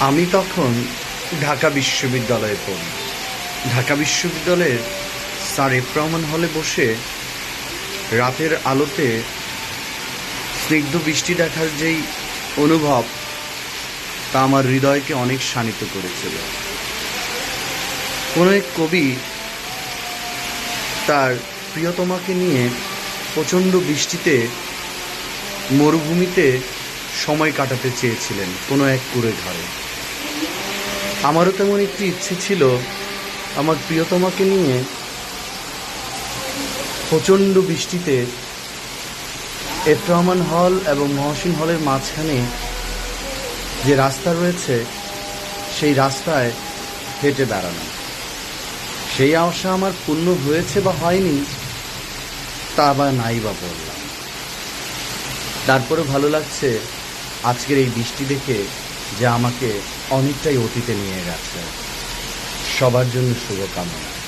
আমি তখন ঢাকা বিশ্ববিদ্যালয়ে পড়ি। ঢাকা বিশ্ববিদ্যালয়ের স্যার এফ রহমান হলে বসে রাতের আলোতে স্নিগ্ধ বৃষ্টি দেখার যেই অনুভব, তা আমার হৃদয়কে অনেক শানিত করেছিল। কোনো এক কবি তার প্রিয়তমাকে নিয়ে প্রচণ্ড বৃষ্টিতে মরুভূমিতে সময় কাটাতে চেয়েছিলেন কোনো এক কুড়ে ঘরে। আমারও তেমন একটি ইচ্ছে ছিল আমার প্রিয়তমাকে নিয়ে প্রচণ্ড বৃষ্টিতে এফ রহমান হল এবং মহসিন হলের মাঝখানে যে রাস্তা রয়েছে, সেই রাস্তায় হেঁটে দাঁড়ানো। সেই আশা আমার পূর্ণ হয়েছে বা হয়নি, তা বা নাই বা বললাম। তারপরে ভালো লাগছে আজকের এই বৃষ্টি দেখে যা আমাকে অনেকটাই অতীতে নিয়ে গেছে। সবার জন্য শুভকামনা।